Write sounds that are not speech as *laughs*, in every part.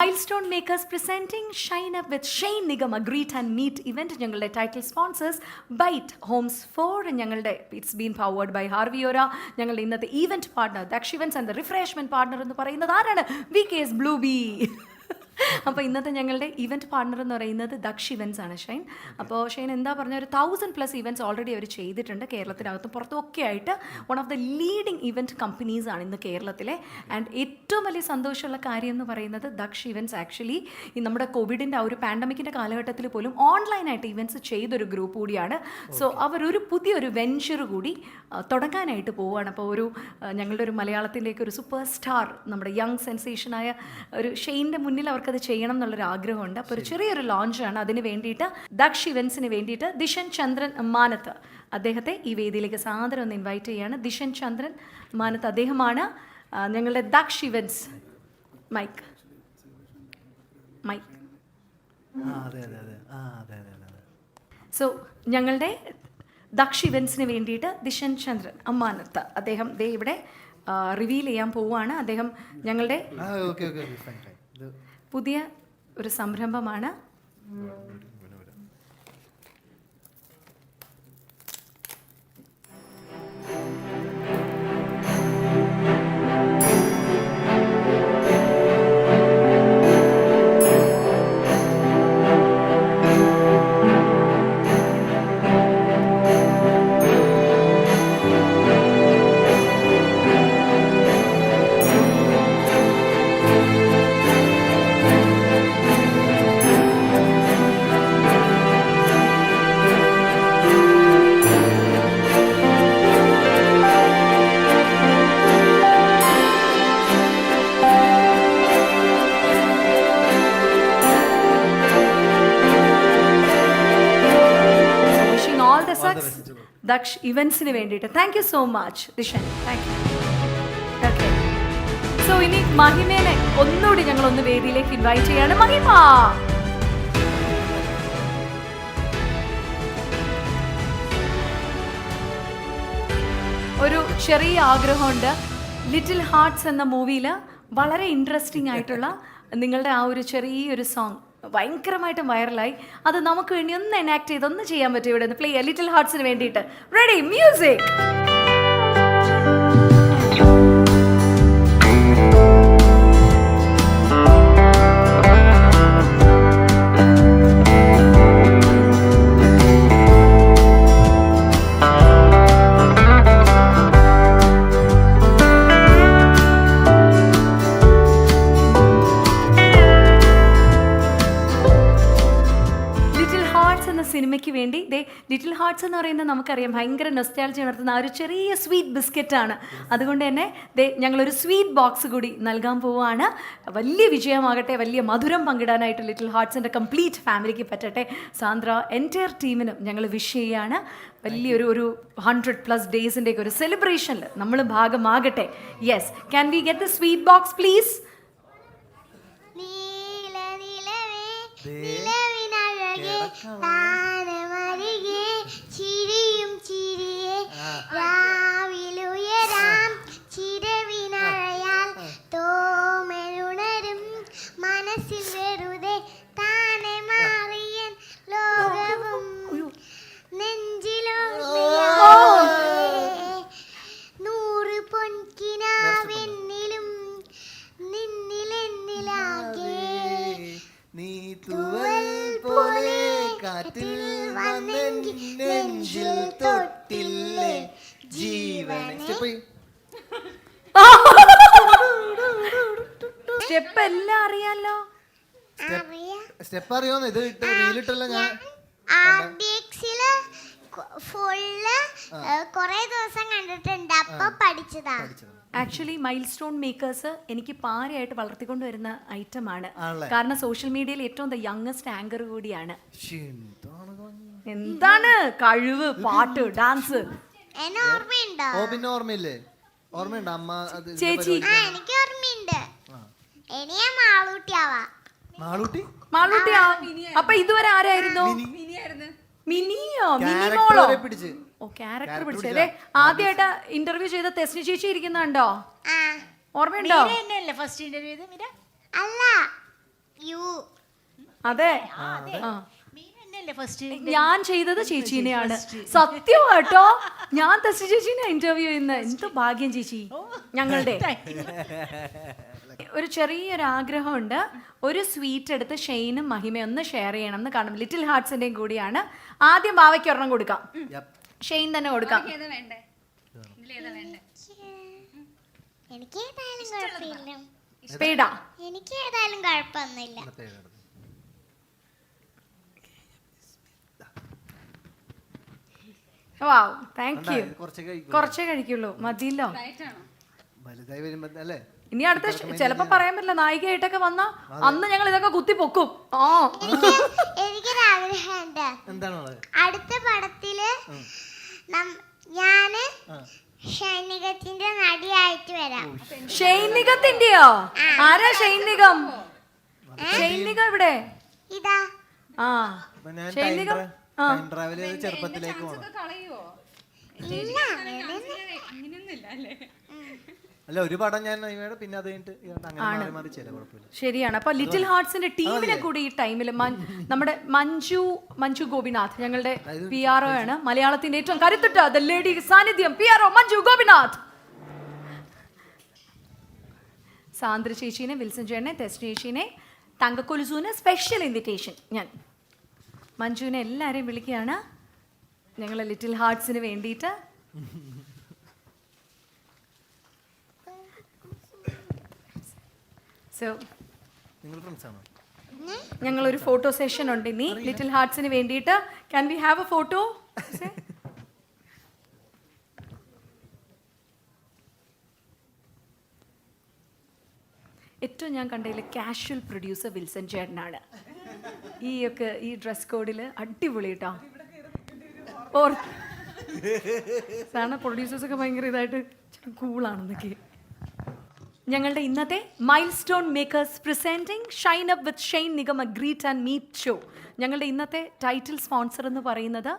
Milestone makers presenting shine up with Shane Nigam greet and meet event ഞങ്ങളുടെ title sponsors Bait homes four ഞങ്ങളുടെ it's been powered by Harviora ഞങ്ങളുടെ ഇന്നത്തെ event partner ദക്ഷിവൻസ് and refreshment partner എന്ന് പറയുന്നത് ആരാണ്? V K S blue B അപ്പോൾ ഇന്നത്തെ ഞങ്ങളുടെ ഇവന്റ് പാർട്ണർ എന്ന് പറയുന്നത് ദക്ഷ് ഇവൻസ് ആണ് ഷൈൻ. അപ്പോൾ ഷൈൻ എന്താ പറഞ്ഞ ഒരു തൗസൻഡ് പ്ലസ് ഇവന്റ്സ് ഓൾറെഡി അവർ ചെയ്തിട്ടുണ്ട് കേരളത്തിനകത്തും. പുറത്തും ഒക്കെ ആയിട്ട് one of the leading event companies ആണ് ഇന്ന് കേരളത്തിലെ. ആൻഡ് ഏറ്റവും വലിയ സന്തോഷമുള്ള കാര്യം എന്ന് പറയുന്നത് ദക്ഷ് ഇവന്റ്സ് ആക്ച്വലി ഈ നമ്മുടെ കോവിഡിന്റെ ആ ഒരു പാൻഡമിക്കിന്റെ കാലഘട്ടത്തിൽ പോലും ഓൺലൈനായിട്ട് ഇവന്റ്സ് ചെയ്തൊരു ഗ്രൂപ്പ് കൂടിയാണ്. സോ അവരൊരു പുതിയൊരു വെഞ്ചർ കൂടി തുടങ്ങാനായിട്ട് പോവുകയാണ്. അപ്പോൾ ഒരു ഞങ്ങളുടെ ഒരു മലയാളത്തിലേക്ക് ഒരു സൂപ്പർ സ്റ്റാർ നമ്മുടെ യങ് സെൻസേഷനായ ഒരു ഷെയിന്റെ മുന്നിൽ അവർക്കത് ചെയ്യണം എന്നുള്ളൊരു ആഗ്രഹമുണ്ട്. അപ്പോൾ ഒരു ചെറിയൊരു ലോഞ്ചാണ് അതിന് വേണ്ടിയിട്ട് ദക്ഷ് ഇവൻസിന് വേണ്ടിയിട്ട് ദിഷൻ ചന്ദ്രൻ മാനത്ത് അദ്ദേഹത്തെ ഈ വേദിയിലേക്ക് സാദരം ഒന്ന് ഇൻവൈറ്റ് ചെയ്യാണ്. ദിഷൻ ചന്ദ്രൻ മാനത്ത് അദ്ദേഹമാണ് ഞങ്ങളുടെ Daksh events mike mike so ഞങ്ങളുടെ ദക്ഷ് ഇവൻസിന് വേണ്ടിയിട്ട് ദിഷൻ ചന്ദ്രൻ അമ്മാനത്ത് അദ്ദേഹം ദേ ഇവിടെ റിവീൽ ചെയ്യാൻ പോവുകയാണ്. അദ്ദേഹം ഞങ്ങളുടെ പുതിയ ഒരു സംരംഭമാണ്. ദക്ഷ് ഇവൻസിന് വേണ്ടിയിട്ട്. Thank you so much Dishan thank you okay so ഇനി മഹിമേനെ ഒന്നുകൂടി ഞങ്ങൾ ഒന്ന് വേദിയിലേക്ക് ഇൻവൈറ്റ് ചെയ്യാണ്. മഹിമ! ഒരു ചെറിയ ആഗ്രഹമുണ്ട്. ലിറ്റിൽ ഹാർട്സ് എന്ന മൂവിയിൽ വളരെ ഇൻട്രസ്റ്റിംഗ് ആയിട്ടുള്ള നിങ്ങളുടെ ആ ഒരു ചെറിയൊരു സോങ് ഭയങ്കരമായിട്ടും വൈറലായി അത് നമുക്ക് വേണ്ടി ഒന്ന് എനാക്ട് ചെയ്ത് ഒന്ന് ചെയ്യാൻ പറ്റും ഇവിടെ. പ്ലേ ചെയ്യാം ലിറ്റിൽ ഹാർട്സിന് വേണ്ടിയിട്ട്. റെഡി മ്യൂസിക് ലിറ്റിൽ എന്ന് പറയുന്നത് നമുക്കറിയാം ഭയങ്കര നൊസ്റ്റാൾജി ഉണർത്തുന്ന ആ ഒരു ചെറിയ സ്വീറ്റ് ബിസ്ക്കറ്റാണ് അതുകൊണ്ട് തന്നെ ദേ ഞങ്ങളൊരു സ്വീറ്റ് ബോക്സ് കൂടി നൽകാൻ പോവുകയാണ് വലിയ വിജയമാകട്ടെ വലിയ മധുരം പങ്കിടാനായിട്ട് ലിറ്റിൽ ഹാർട്സിന്റെ കംപ്ലീറ്റ് ഫാമിലിക്ക് പറ്റട്ടെ. സാന്ദ്ര എന്റയർ ടീമിനും ഞങ്ങൾ വിഷ് ചെയ്യുകയാണ് വലിയൊരു ഒരു ഹൺഡ്രഡ് പ്ലസ് ഡേയ്സിന്റെ ഒരു സെലിബ്രേഷനിൽ നമ്മൾ ഭാഗമാകട്ടെ. Yes can we get the sweet box please നീല നിലവേ നിലവിനഴകേ രാവിലുയരാം ചിരവിനഴയാൽ തോമനുണരും മനസ്സിൽ വെറുതെ താനെ മാറിയൻ ലോകവും നെഞ്ചിലോ നൂറ് പൊൻകിനാവെന്നിലും നിന്നിലെന്നിലാകെ നീ തുവൽ പോലെ കാറ്റിൽ വന്നെൻ നെഞ്ചിൽ ജീവൻ സ്റ്റെപ്പ് സ്റ്റെപ്പ് *laughs* എല്ലാം അറിയാലോ. അറിയാം. സ്റ്റെപ്പ് അറിയോന്ന്? ഇത് ഇട്ട് റീലിട്ടല്ല ഞാൻ ആർഡിഎക്സിൽ ഫുള്ള് കുറേ ദിവസം കണ്ടിട്ടുണ്ട്. അപ്പൊ പഠിച്ചതാ. ആക്ച്വലി മൈൽ സ്റ്റോൺ മേക്കേഴ്സ് എനിക്ക് പാരയായിട്ട് വളർത്തിക്കൊണ്ട് വരുന്ന ഐറ്റം ആണ്. കാരണം സോഷ്യൽ മീഡിയയിൽ ഏറ്റവും ദ യങ്ങസ്റ്റ് ആങ്കർ കൂടിയാണ്. എന്താണ് എന്താണ്? കഴിവ് പാട്ട് ഡാൻസ് ഓ പിന്നെ ഓർമ്മയില്ലേ? ഓർമ്മയുണ്ട്? അമ്മ അത് ഇതിന്റെ ചേച്ചി. ആ എനിക്ക് ഓർമ്മയുണ്ട്. ഇനി മാളൂട്ടിയാവാ. പരിപാടി- മാളൂട്ടി മാളൂട്ടിയാ അപ്പൊ ഇതുവരെ ആരായിരുന്നു? മിനിയോ? മിനി മിനിമോളോ വരെ പിടിച്ച്. ഓ ക്യാരക്ടർ പിടിച്ചു പിടിച്ചതാ. ആദ്യമായിട്ട് ഇന്റർവ്യൂ ചെയ്ത തെസ്നി ചേച്ചി ഇരിക്കുന്നുണ്ടോ? ആ. ഓർമ്മയുണ്ടോ? അല്ല അതെ. ആ ഫസ്റ്റ് ഞാൻ ചെയ്തത് ചേച്ചീനെയാണ്. സത്യം കേട്ടോ. ഞാൻ തസ്തി ചേച്ചീനെ ഇന്റർവ്യൂ ചെയ്യുന്ന എന്ത് ഭാഗ്യം ചേച്ചി. ഞങ്ങളുടെ. ഒരു ചെറിയൊരു ആഗ്രഹമുണ്ട് ഒരു സ്വീറ്റ് എടുത്ത് ഷെയ്നും മഹിമയും ഒന്ന് ഷെയർ ചെയ്യണം എന്ന് കാണും ലിറ്റിൽ ഹാർട്സിന്റെയും കൂടിയാണ്. ആദ്യം ബാവയ്ക്ക് ഒരെണ്ണം കൊടുക്കാം. ഷെയ്ൻ തന്നെ കൊടുക്കാം. എനിക്ക് ഏതായാലും കുഴപ്പമൊന്നുമില്ല. വാവ് താങ്ക് യു കുറച്ച് കഴിക്കും കുറച്ചേ കഴിക്കുള്ളൂ. മതിയല്ലോ. വലുതായി വരുമ്പോ അല്ലേ? ഇനി അടുത്ത ചെലപ്പോ ചിലപ്പോ പറയാൻ പറ്റില്ല. നായികയായിട്ടൊക്കെ വന്ന അന്ന് ഞങ്ങൾ ഇതൊക്കെ കുത്തി പൊക്കും. ആ. എനിക്ക് എനിക്കൊരാഗ്രഹമുണ്ട്. എന്താണുള്ളത്? അടുത്ത പടത്തിൽ നം- ഞാൻ ഷൈനികത്തിന്റെ നടിയായിട്ട് വരാം. ഷൈനികത്തിന്റെയോ? ആരാ ഷൈനികം? ഷൈനികം ഇവിടെ ഇതാ. ആ. അപ്പൊ ഞാൻ ഷൈനികം? ട്രാവൽ ചെയ്ത് ചെറുപ്പത്തിലേക്ക് പോകണം അല്ല? ഒരു പടം ഞാൻ ഇവയുടെ പിന്നെ അത് കഴിഞ്ഞിട്ട് അങ്ങനെ മാറി മാറി ചില കുഴപ്പമില്ല. ശരിയാണ്. അപ്പൊ ലിറ്റിൽ ഹാർട്സിന്റെ ടീമിനെ കൂടി ഈ ടൈമിൽ നമ്മുടെ മഞ്ജു മഞ്ജു ഗോപിനാഥ് ഞങ്ങളുടെ പി ആർ ഒ ആണ്. മലയാളത്തിന്റെ ഏറ്റവും കരുത്തുറ്റ ദ ലേഡി സാന്നിധ്യം P R O Manju Gopinath. Sandra ചേച്ചീനെ വിൽസൺ ചേട്ടനെ ടെസ്റ്റ് ചേച്ചീനെ തങ്കക്കൊലുസൂന് സ്പെഷ്യൽ ഇൻവിറ്റേഷൻ ഞാൻ. മഞ്ജുവിനെ എല്ലാവരെയും വിളിക്കുകയാണ്. ഞങ്ങൾ ലിറ്റിൽ ഹാർട്സിന് വേണ്ടിയിട്ട്. സോ ഞങ്ങൾ ഒരു ഫോട്ടോ സെഷൻ ഉണ്ട് ഇനി. ലിറ്റിൽ ഹാർട്സിന് വേണ്ടിയിട്ട്. Can we have a photo ഏറ്റവും ഞാൻ കണ്ടതിൽ കാഷ്വൽ പ്രൊഡ്യൂസർ വിൽസൺ ചേട്ടനാണ്. ഈ ഒക്കെ ഈ ഡ്രസ് കോഡിൽ അടിപൊളി കേട്ടോ ഓർ സാധാരണ പ്രൊഡ്യൂസേഴ്സൊക്കെ ഭയങ്കര ഇതായിട്ട് കൂളാണെന്നൊക്കെ ഞങ്ങളുടെ ഇന്നത്തെ milestone makers presenting shine up with Shane Nigam greet and meet show ഞങ്ങളുടെ ഇന്നത്തെ ടൈറ്റിൽ സ്പോൺസർ എന്ന് പറയുന്നത്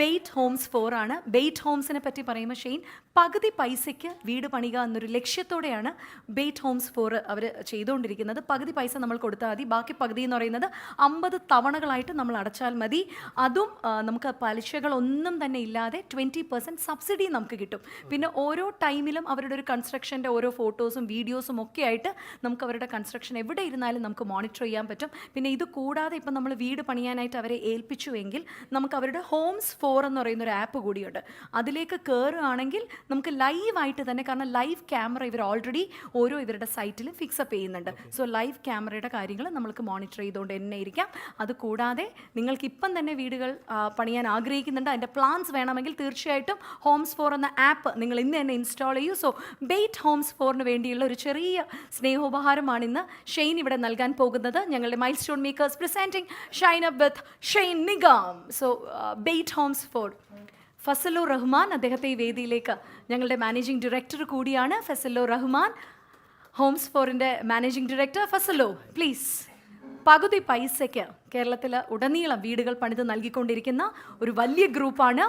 ബെയ്റ്റ് ഹോംസ് ഫോർ ആണ്. ബെയ്റ്റ് ഹോംസിനെ പറ്റി പറയുമ്പോൾ ഷെയ്ൻ പകുതി പൈസയ്ക്ക് വീട് പണിക എന്നൊരു ലക്ഷ്യത്തോടെയാണ് ബെയ്റ്റ് ഹോംസ് ഫോർ അവർ ചെയ്തുകൊണ്ടിരിക്കുന്നത്. പകുതി പൈസ നമ്മൾ കൊടുത്താൽ മതി. ബാക്കി പകുതി എന്ന് പറയുന്നത് അമ്പത് തവണകളായിട്ട് നമ്മൾ അടച്ചാൽ മതി. അതും നമുക്ക് പലിശകളൊന്നും തന്നെ ഇല്ലാതെ ട്വന്റി പെർസെന്റ് സബ്സിഡി നമുക്ക് കിട്ടും. പിന്നെ ഓരോ ടൈമിലും അവരുടെ ഒരു കൺസ്ട്രക്ഷന്റെ ഓരോ ഫോട്ടോസും വീഡിയോസും ഒക്കെ ആയിട്ട് നമുക്ക് അവരുടെ കൺസ്ട്രക്ഷൻ എവിടെ ഇരുന്നാലും നമുക്ക് മോണിറ്റർ ചെയ്യാൻ പറ്റും. പിന്നെ ഇത് കൂടാതെ ഇപ്പം നമ്മൾ വീട് പണിയാനായിട്ട് അവരെ ഏൽപ്പിച്ചുവെങ്കിൽ നമുക്ക് അവരുടെ ഹോംസ് ഫോർ എന്ന് പറയുന്ന ഒരു ആപ്പ് കൂടിയുണ്ട്. അതിലേക്ക് കയറുകയാണെങ്കിൽ നമുക്ക് ലൈവായിട്ട് തന്നെ കാരണം ലൈവ് ക്യാമറ ഇവർ ഓൾറെഡി ഓരോ ഇവരുടെ സൈറ്റിലും ഫിക്സപ്പ് ചെയ്യുന്നുണ്ട്. സോ ലൈവ് ക്യാമറയുടെ കാര്യങ്ങൾ നമ്മൾക്ക് മോണിറ്റർ ചെയ്തുകൊണ്ട് തന്നെ ഇരിക്കാം. അത് കൂടാതെ നിങ്ങൾക്ക് ഇപ്പം തന്നെ വീടുകൾ പണിയാൻ ആഗ്രഹിക്കുന്നുണ്ട്. അതിന്റെ പ്ലാൻസ് വേണമെങ്കിൽ തീർച്ചയായിട്ടും ഹോംസ് ഫോർ എന്ന ആപ്പ് നിങ്ങൾ ഇന്ന് തന്നെ ഇൻസ്റ്റാൾ ചെയ്യൂ. സോ ബെയ്റ്റ് ഹോംസ് ഫോറിന് വേണ്ടിയുള്ള ഒരു ചെറിയ സ്നേഹോപഹാരമാണ് ഇന്ന് ഷെയ്ൻ ഇവിടെ നൽകാൻ പോകുന്നത്. ഞങ്ങളുടെ milestone makers presenting shine up with Shane Nigam so Bait homes four Fasalu Rahman അദ്ദേഹത്തെ ഈ വേദിയിലേക്ക് ഞങ്ങളുടെ മാനേജിംഗ് ഡയറക്ടർ കൂടിയാണ് ഫസലോ റഹ്മാൻ. ഹോംസ് ഫോറിന്റെ മാനേജിംഗ് ഡയറക്ടർ ഫസലോ പ്ലീസ് പകുതി പൈസയ്ക്ക് കേരളത്തിൽ ഉടനീളം വീടുകൾ പണിത് നൽകിക്കൊണ്ടിരിക്കുന്ന ഒരു വലിയ ഗ്രൂപ്പാണ്.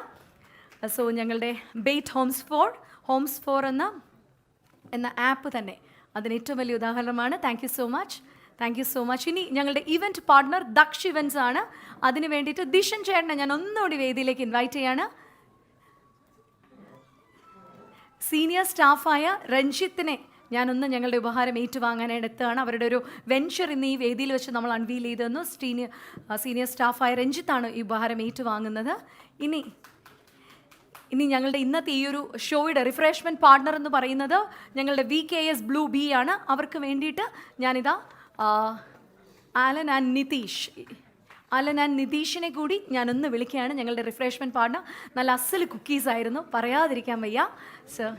സോ ഞങ്ങളുടെ Bait homes four homes four എന്ന എന്ന ആപ്പ് തന്നെ അതിന് ഏറ്റവും വലിയ ഉദാഹരണമാണ്. Thank you so much thank you so much ഇനി ഞങ്ങളുടെ ഇവന്റ് പാർട്ട്ണർ ദക്ഷ് ഇവന്റ്സ് ആണ്. അതിന് വേണ്ടിയിട്ട് ദിഷൻ ചേട്ടനെ ഞാൻ ഒന്നുകൂടി വേദിയിലേക്ക് ഇൻവൈറ്റ് ചെയ്യാണ്. സീനിയർ സ്റ്റാഫായ രഞ്ജിത്തിനെ ഞാനൊന്ന് ഞങ്ങളുടെ ഉപഹാരം ഏറ്റുവാങ്ങാനായിട്ട് എത്തുകയാണ്. അവരുടെ ഒരു വെഞ്ചർ ഇന്ന് ഈ വേദിയിൽ വെച്ച് നമ്മൾ അൺവീൽ ചെയ്തെന്നു സീനിയർ സീനിയർ സ്റ്റാഫായ രഞ്ജിത്താണ് ഈ ഉപഹാരം ഏറ്റുവാങ്ങുന്നത്. ഇനി ഇനി ഞങ്ങളുടെ ഇന്നത്തെ ഈ ഒരു ഷോയുടെ റിഫ്രഷ്മെന്റ് പാർട്ണർ എന്ന് പറയുന്നത് ഞങ്ങളുടെ V K S blue B ആണ്. അവർക്ക് വേണ്ടിയിട്ട് ഞാനിതാ Alan and Nithish. Alan and നിതീഷിനെ കൂടി ഞാനൊന്ന് വിളിക്കുകയാണ്. ഞങ്ങളുടെ റിഫ്രഷ്മെന്റ് പാർട്ണർ നല്ല അസൽ കുക്കീസ് ആയിരുന്നു. പറയാതിരിക്കാൻ വയ്യ. സർ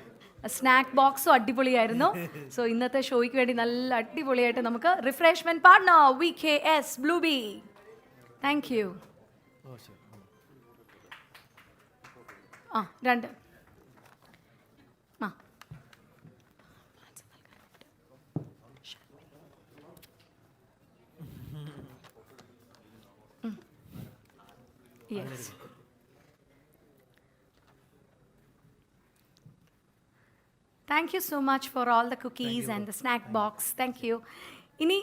സ്നാക്ക് ബോക്സും അടിപൊളിയായിരുന്നു. സോ ഇന്നത്തെ ഷോയ്ക്ക് വേണ്ടി നല്ല അടിപൊളിയായിട്ട് നമുക്ക് refreshment partner V K S blue B thank you ആ രണ്ട്. Yes. Thank you so much for all the cookies and the snack box. Thank you. ഇനി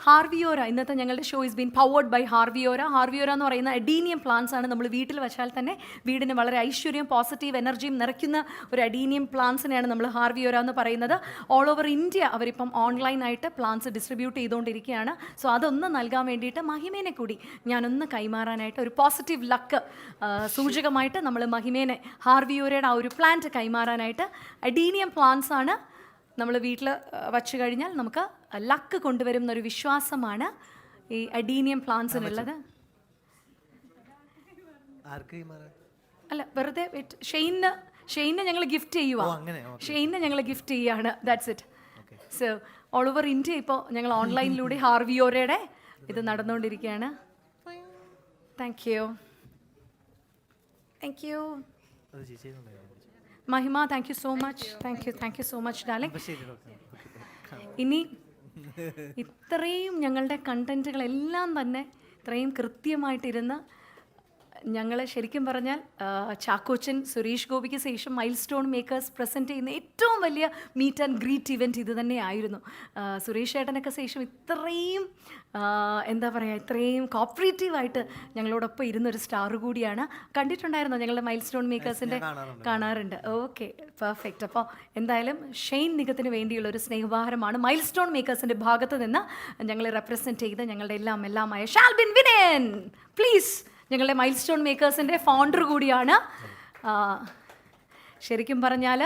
ഹാർവിയോര ഇന്നത്തെ ഞങ്ങളുടെ show is been powered by Harviora. Harviora എന്ന് പറയുന്ന adenium plants ആണ് നമ്മൾ വീട്ടിൽ വെച്ചാൽ തന്നെ വീടിന് വളരെ ഐശ്വര്യം പോസിറ്റീവ് എനർജിയും നിറയ്ക്കുന്ന ഒരു അഡീനിയം പ്ലാന്റ്സിനെയാണ് നമ്മൾ ഹാർവിയോര എന്ന് പറയുന്നത്. ഓൾ ഓവർ ഇന്ത്യ അവരിപ്പം ഓൺലൈനായിട്ട് പ്ലാന്റ്സ് ഡിസ്ട്രിബ്യൂട്ട് ചെയ്തുകൊണ്ടിരിക്കുകയാണ്. സോ അതൊന്ന് നൽകാൻ വേണ്ടിയിട്ട് മഹിമേനെ കൂടി ഞാനൊന്ന് കൈമാറാനായിട്ട് ഒരു പോസിറ്റീവ് ലക്ക് സൂചകമായിട്ട് നമ്മൾ മഹിമേനെ ഹാർവിയോരയുടെ ആ ഒരു പ്ലാന്റ് കൈമാറാനായിട്ട് അഡീനിയം പ്ലാന്റ്സ് ആണ് നമ്മൾ വീട്ടിൽ വച്ചു കഴിഞ്ഞാൽ നമുക്ക് ലക്ക് കൊണ്ടുവരും ഒരു വിശ്വാസമാണ് ഈ അഡീനിയം പ്ലാന്റ്സിനുള്ളത് അല്ല വെറുതെ. ഷെയ്ന് ഷെയ്നെ ഞങ്ങൾ ഗിഫ്റ്റ് ചെയ്യുവാണ് ഓ, അങ്ങനെ, ഷെയ്നെ ഞങ്ങൾ ഗിഫ്റ്റ് ചെയ്യുകയാണ് that's it so all over India ഇപ്പോൾ ഞങ്ങൾ ഓൺലൈനിലൂടെ ഹാർവിയോരയുടെ ഇത് നടന്നുകൊണ്ടിരിക്കുകയാണ് thank you thank you. Mahima thank you so much thank you thank you so much darling ഇനി ഇത്രയും ഞങ്ങളുടെ കണ്ടന്റുകളെല്ലാം തന്നെ ഇത്രയും കൃത്യമായിട്ടിരുന്ന് ഞങ്ങൾ ശരിക്കും പറഞ്ഞാൽ ചാക്കോച്ചൻ സുരേഷ് ഗോപിക്ക് ശേഷം മൈൽ സ്റ്റോൺ മേക്കേഴ്സ് പ്രസന്റ് ചെയ്യുന്ന ഏറ്റവും വലിയ മീറ്റ് ആൻഡ് ഗ്രീറ്റ് ഇവന്റ് ഇത് തന്നെയായിരുന്നു. സുരേഷ് ഏട്ടനൊക്കെ ശേഷം ഇത്രയും എന്താ പറയുക ഇത്രയും കോപ്പറേറ്റീവായിട്ട് ഞങ്ങളോടൊപ്പം ഇരുന്നൊരു സ്റ്റാർ കൂടിയാണ്. കണ്ടിട്ടുണ്ടായിരുന്നോ ഞങ്ങളുടെ മൈൽ സ്റ്റോൺ മേക്കേഴ്സിന്റെ കാണാറുണ്ട്. കാണാറുണ്ട്. ഓക്കെ പെർഫെക്റ്റ് അപ്പോൾ എന്തായാലും ഷെയ്ൻ നിഗത്തിന് വേണ്ടിയുള്ള ഒരു സ്നേഹഭാരമാണ് മൈൽ സ്റ്റോൺ മേക്കേഴ്സിന്റെ ഭാഗത്ത് നിന്ന് ഞങ്ങളെ റെപ്രസെന്റ് ചെയ്ത് ഞങ്ങളുടെ എല്ലാം എല്ലാമായ ഷാൽബിൻ വിനയൻ. പ്ലീസ് ഞങ്ങളുടെ മൈൽ സ്റ്റോൺ മേക്കേഴ്സിന്റെ ഫൗണ്ടർ കൂടിയാണ് ശരിക്കും പറഞ്ഞാൽ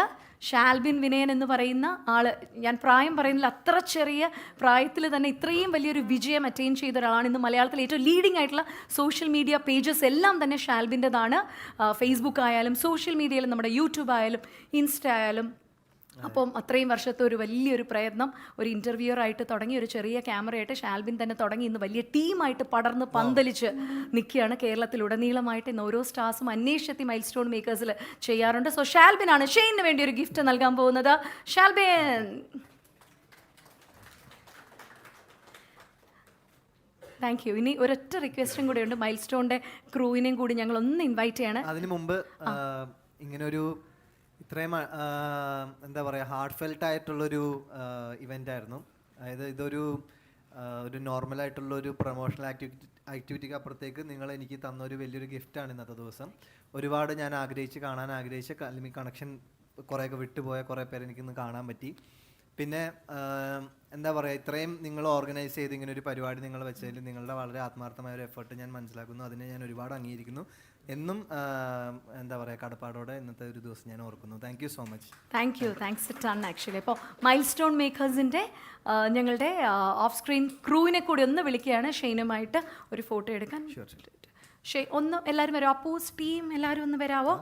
ഷാൽബിൻ വിനയൻ എന്ന് പറയുന്ന ആൾ ഞാൻ പ്രായം പറയുന്നില്ല അത്ര ചെറിയ പ്രായത്തിൽ തന്നെ ഇത്രയും വലിയൊരു വിജയം അറ്റൈൻ ചെയ്ത ഒരാളാണ്. ഇന്ന് മലയാളത്തിലെ ഏറ്റവും ലീഡിംഗ് ആയിട്ടുള്ള സോഷ്യൽ മീഡിയ പേജസ് എല്ലാം തന്നെ ഷാൽബിന്റെതാണ്. ഫേസ്ബുക്ക് ആയാലും സോഷ്യൽ മീഡിയയിലും നമ്മുടെ യൂട്യൂബ് ആയാലും ഇൻസ്റ്റ ആയാലും അപ്പം അത്രയും വർഷത്തെ ഒരു വലിയൊരു പ്രയത്നം ഒരു ഇന്റർവ്യൂർ ആയിട്ട് തുടങ്ങി ഒരു ചെറിയ ക്യാമറയായിട്ട് ഷാൽബിൻ തന്നെ തുടങ്ങി ഇന്ന് വലിയ ടീമായിട്ട് പടർന്ന് പന്തലിച്ച് നിൽക്കുകയാണ് കേരളത്തിലുടനീളമായിട്ട് ഇന്ന് ഓരോ സ്റ്റാർസും അന്വേഷത്തി മൈൽ സ്റ്റോൺ മേക്കേഴ്സിൽ ചെയ്യാറുണ്ട്. സോ ഷാൽബിൻ ആണ് ഷെയ്നിന് വേണ്ടി ഒരു ഗിഫ്റ്റ് നൽകാൻ പോകുന്നത്. ഷാൽബിൻ! താങ്ക് യു ഇനി ഒരൊറ്റ റിക്വസ്റ്റും കൂടെ ഉണ്ട്. മൈൽ സ്റ്റോണിന്റെ ക്രൂവിനെയും കൂടി ഞങ്ങൾ ഒന്ന് ഇൻവൈറ്റ് ചെയ്യണം. അതിനു മുമ്പ് ഇങ്ങനെ ഇങ്ങനൊരു ഇത്രയും എന്താ പറയുക ഹാർട്ട് ഫെൽറ്റ് ആയിട്ടുള്ളൊരു ഇവന്റ് ആയിരുന്നു. അതായത് ഇതൊരു ഒരു നോർമൽ ആയിട്ടുള്ള ഒരു പ്രൊമോഷണൽ ആക്ടിവിറ്റി ആക്ടിവിറ്റിക്ക് അപ്പുറത്തേക്ക് നിങ്ങൾ എനിക്ക് തന്ന ഒരു വലിയൊരു ഗിഫ്റ്റാണ് ഇന്നത്തെ ദിവസം. ഒരുപാട് ഞാൻ ആഗ്രഹിച്ച് കാണാൻ ആഗ്രഹിച്ച അല്ലെങ്കിൽ കണക്ഷൻ കുറേയൊക്കെ വിട്ടുപോയ കുറേ പേരെ എനിക്കിന്ന് കാണാൻ പറ്റി. പിന്നെ എന്താ പറയുക ഇത്രയും നിങ്ങൾ ഓർഗനൈസ് ചെയ്ത് ഇങ്ങനെ ഒരു പരിപാടി നിങ്ങൾ വെച്ചതിൽ നിങ്ങളുടെ വളരെ ആത്മാർത്ഥമായ ഒരു എഫേർട്ട് ഞാൻ മനസ്സിലാക്കുന്നു. അതിനെ ഞാൻ ഒരുപാട് അംഗീകരിക്കുന്നു. എന്നും എന്താ പറയുക കടപ്പാടോടെ ഇന്നത്തെ ഒരു ദിവസം ഞാൻ ഓർക്കുന്നു. Thank you so much thank you thanks ton actually അപ്പോൾ മൈൽ സ്റ്റോൺ മേക്കേഴ്സിന്റെ ഞങ്ങളുടെ ഓഫ് സ്ക്രീൻ ക്രൂവിനെ കൂടി ഒന്ന് വിളിക്കുകയാണ്. ഷെയ്നുമായിട്ട് ഒരു ഫോട്ടോ എടുക്കാൻ. ഷെയ് ഒന്ന് എല്ലാവരും വരാം അപ്പോസ് ടീം എല്ലാവരും ഒന്ന് വരാമോ